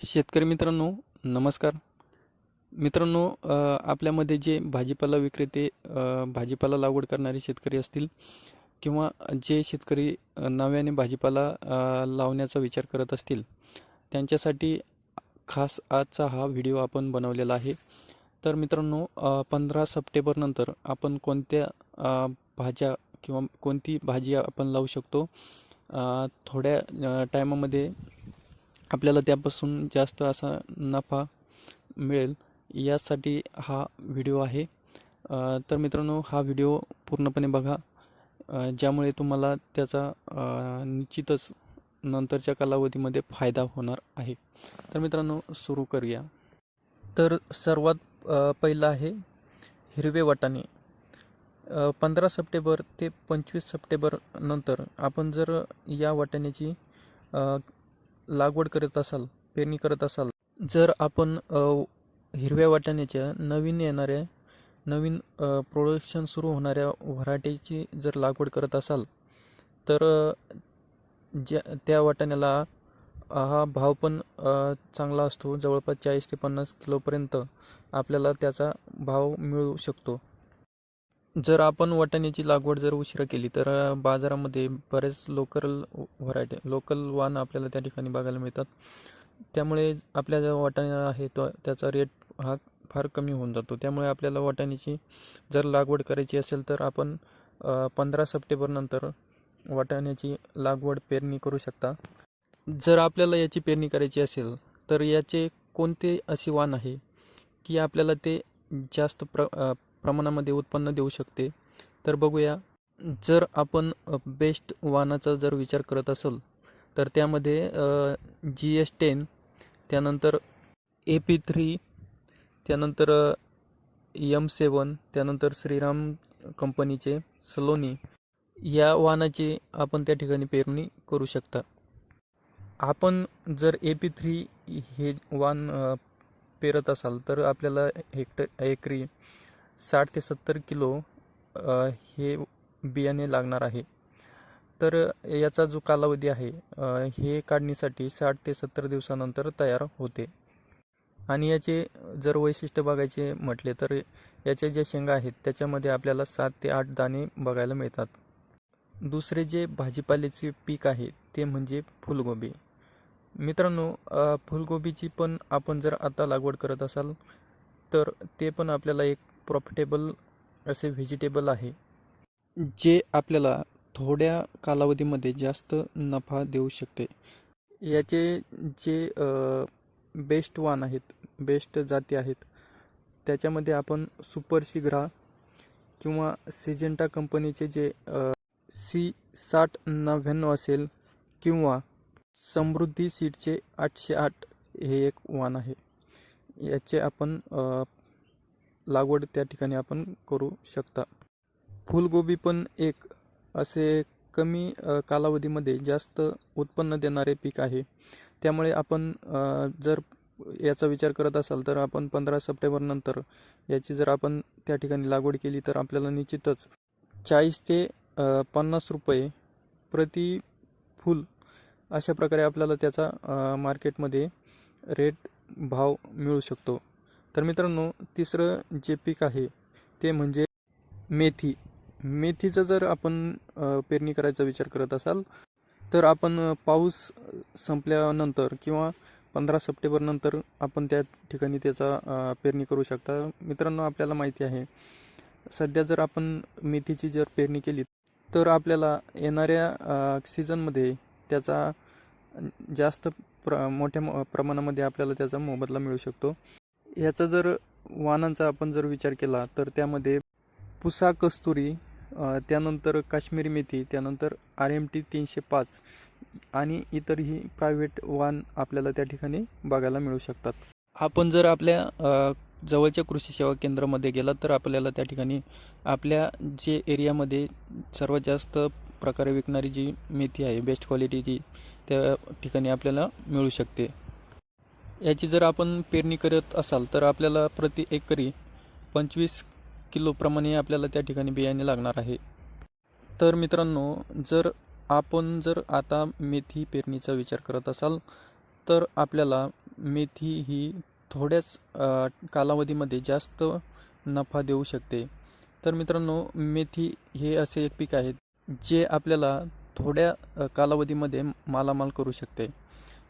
शेतकरी मित्रांनो नमस्कार. मित्रांनो आपल्यामध्ये जे भाजीपाला विक्रेते भाजीपाला लागवड करणारे शेतकरी असतील किंवा जे शेतकरी नव्याने भाजीपाला लावण्याचा विचार करत असतील त्यांच्यासाठी खास आजचा हा व्हिडिओ आपण बनवलेला आहे. तर मित्रांनो पंधरा सप्टेंबरनंतर आपण कोणत्या भाज्या किंवा कोणती भाजी आपण लावू शकतो? थोड्या टायमामध्ये आपल्याला त्यापासून जास्त असा नफा मिळेल. यासाठी हा व्हिडिओ आहे. तर मित्रांनो हा व्हिडिओ पूर्णपणे बघा. ज्यामुळे तुम्हाला त्याचा निश्चितच नंतरच्या कालावधीमध्ये फायदा होणार आहे. तर मित्रांनो सुरू करूया. तर सर्वात पहिलं आहे हिरवे वाटाणे. पंधरा सप्टेंबर ते पंचवीस सप्टेंबर नंतर आपण जर या वाटाण्याची लागवड करत असाल पेरणी करत असाल जर आपण हिरव्या वाटाण्याच्या नवीन येणाऱ्या नवीन प्रोडक्शन सुरू होणाऱ्या व्हरायटीची जर लागवड करत असाल तर ज्या त्या वाटाण्याला हा भाव पण चांगला असतो. जवळपास चाळीस ते पन्नास किलोपर्यंत आपल्याला त्याचा भाव मिळू शकतो. जर आपण वाटाण्याची लागवड जर उशिरा केली तर बाजारामध्ये बरेच लोकल व्हरायटी लोकल वाण आपल्याला त्या ठिकाणी बघायला मिळतात. त्यामुळे आपल्या जो वाटाणा आहे तो त्याचा रेट हा फार कमी होऊन जातो. त्यामुळे आपल्याला वाटाण्याची जर लागवड करायची असेल तर आपण पंधरा सप्टेंबरनंतर वाटाण्याची लागवड पेरणी करू शकता. जर आपल्याला याची पेरणी करायची असेल तर याचे कोणते असे वाण आहे की आपल्याला ते जास्त प्र प्रमाणामध्ये उत्पन्न देऊ शकते. तर बघूया जर आपण बेस्ट वाहनाचा जर विचार करत असेल तर त्यामध्ये जी एस टेन त्यानंतर ए पी थ्री त्यानंतर यम सेवन त्यानंतर श्रीराम कंपनीचे सलोनी या वाहनाची आपण त्या ठिकाणी पेरणी करू शकता. आपण जर ए पी थ्री हे वाहन पेरत असाल तर आपल्याला हेक्टर एकरी साठ ते सत्तर किलो हे बियाणे लागणार आहे. तर याचा जो कालावधी आहे हे काढणीसाठी साठ ते सत्तर दिवसानंतर तयार होते. आणि याचे जर वैशिष्ट्य बघायचे म्हटले तर याच्या ज्या शेंगा आहेत त्याच्यामध्ये आपल्याला सात ते आठ दाणे बघायला मिळतात. दुसरे जे भाजीपाल्याचे पीक आहे ते म्हणजे फुलगोबी. मित्रांनो फुलगोबीची पण आपण जर आता लागवड करत असाल तर ते पण आपल्याला एक प्रॉफिटेबल असे व्हेजिटेबल आहे. जे आपल्याला थोड्या कालावधीमध्ये जास्त नफा देऊ शकते. याचे जे बेस्ट वाण आहेत बेस्ट जाती आहेत त्याच्यामध्ये आपण सुपर शिग्रा किंवा सिजेंटा कंपनीचे जे सी साठ नव्याण्णव असेल किंवा समृद्धी सीटचे आठशे आठ हे एक वाण आहे. याचे आपण लागवड त्या ठिकाणी आपण करू शकता. फुलगोबी पण एक असे कमी कालावधीमध्ये जास्त उत्पन्न देणारे पीक आहे. त्यामुळे आपण जर याचा विचार करत असाल तर आपण पंधरा सप्टेंबरनंतर याची जर आपण त्या ठिकाणी लागवड केली तर आपल्याला निश्चितच चाळीस ते पन्नास रुपये प्रति फूल अशा प्रकारे आपल्याला त्याचा मार्केटमध्ये रेट भाव मिळू शकतो. तर मित्रांनो तिसरं जे पीक आहे ते म्हणजे मेथी. मेथीचं जर आपण पेरणी करायचा विचार करत असाल तर आपण पाऊस संपल्यानंतर किंवा पंधरा सप्टेंबरनंतर आपण त्या ठिकाणी त्याचा पेरणी करू शकता. मित्रांनो आपल्याला माहिती आहे सध्या जर आपण मेथीची जर पेरणी केली तर आपल्याला येणाऱ्या सीझनमध्ये त्याचा जास्त प्र मोठ्या म- प्रमाणामध्ये आपल्याला त्याचा मोबदला मिळू शकतो. ह्याचा जर वाहनांचा आपण जर विचार केला तर त्यामध्ये पुसा कस्तुरी त्यानंतर काश्मीरी मेथी त्यानंतर आर एम टी तीनशे पाच आणि इतरही प्रायव्हेट वाहन आपल्याला त्या ठिकाणी बघायला मिळू शकतात. आपण जर आपल्या जवळच्या कृषी सेवा केंद्रामध्ये गेलात तर आपल्याला त्या ठिकाणी आपल्या जे एरियामध्ये सर्वात जास्त प्रकारे विकणारी जी मेथी आहे बेस्ट क्वालिटीची त्या ठिकाणी आपल्याला मिळू शकते. याची जर आपण पेरणी करत असाल तर आपल्याला प्रति एकरी पंचवीस किलोप्रमाणे आपल्याला त्या ठिकाणी बियाणे लागणार आहे. तर मित्रांनो जर आपण जर आता मेथी पेरणीचा विचार करत असाल तर आपल्याला मेथी ही थोड्याच कालावधीमध्ये जास्त नफा देऊ शकते. तर मित्रांनो मेथी हे असे एक पीक आहे जे आपल्याला थोड्या कालावधीमध्ये मालामाल करू शकते.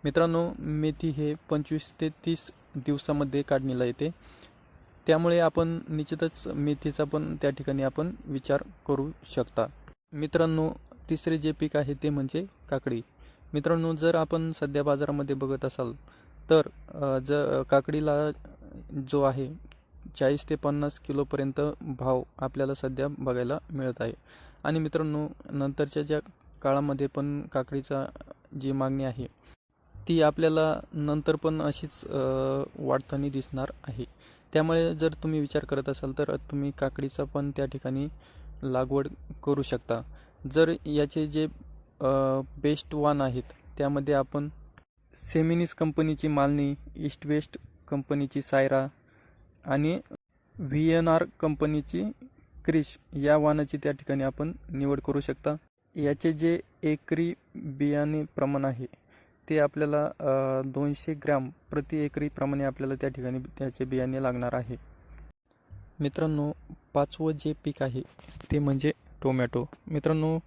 मित्रांनो मेथी हे पंचवीस ते तीस दिवसामध्ये काढणीला येते. त्यामुळे आपण निश्चितच मेथीचा पण त्या ठिकाणी आपण विचार करू शकता. मित्रांनो तिसरे जे पीक आहे ते म्हणजे काकडी. मित्रांनो जर आपण सध्या बाजारामध्ये बघत असाल तर ज काकडीला जो आहे चाळीस ते पन्नास किलोपर्यंत भाव आपल्याला सध्या बघायला मिळत आहे. आणि मित्रांनो नंतरच्या ज्या काळामध्ये पण काकडीचा जी मागणी आहे ती आपल्याला नंतर पण अशीच वाढताना दिसणार आहे. त्यामुळे जर तुम्ही विचार करत असाल तर तुम्ही काकडीचा पण त्या ठिकाणी लागवड करू शकता. जर याचे जे बेस्ट वान आहेत त्यामध्ये आपण सेमिनिस कंपनीची मालनी ईस्ट वेस्ट कंपनीची सायरा आणि व्ही एन आर कंपनीची क्रिश या वाहनाची त्या ठिकाणी आपण निवड करू शकता. याचे जे एकरी बियाणे प्रमाण आहे ते आपल्याला दोनशे ग्रॅम प्रति एकरीप्रमाणे आपल्याला त्या ठिकाणी त्याचे बियाणे लागणार आहे. मित्रांनो पाचवं जे पीक आहे ते म्हणजे टोमॅटो. मित्रांनो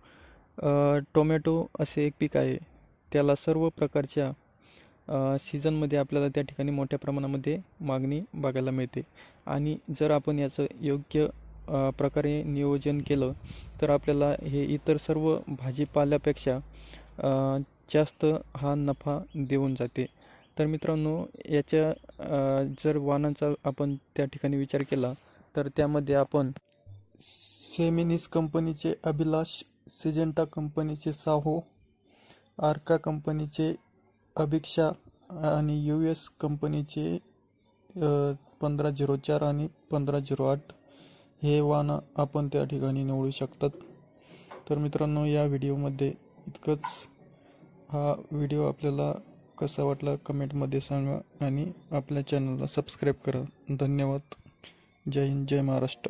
टोमॅटो असे एक पीक आहे त्याला सर्व प्रकारच्या सीझनमध्ये आपल्याला त्या ठिकाणी मोठ्या प्रमाणामध्ये मागणी बघायला मिळते. आणि जर आपण याचं योग्य प्रकारे नियोजन केलं तर आपल्याला हे इतर सर्व भाजीपाल्यापेक्षा जास्त हा नफा देऊन जाते. तर मित्रांनो याच्या जर वाहनांचा आपण त्या ठिकाणी विचार केला तर त्यामध्ये आपण सेमिनिस कंपनीचे अभिलाष सिजेंटा कंपनीचे साहो आर्का कंपनीचे अभिक्षा आणि यू एस कंपनीचे पंधरा झिरो चार आणि पंधरा झिरो आठ हे वाहनं आपण त्या ठिकाणी निवडू शकतात. तर मित्रांनो या व्हिडिओमध्ये इतकंच. हा व्हिडिओ आपल्याला कसा वाटला कमेंटमध्ये सांगा आणि आपल्या चॅनलला सबस्क्राईब करा. धन्यवाद. जय हिंद जय महाराष्ट्र.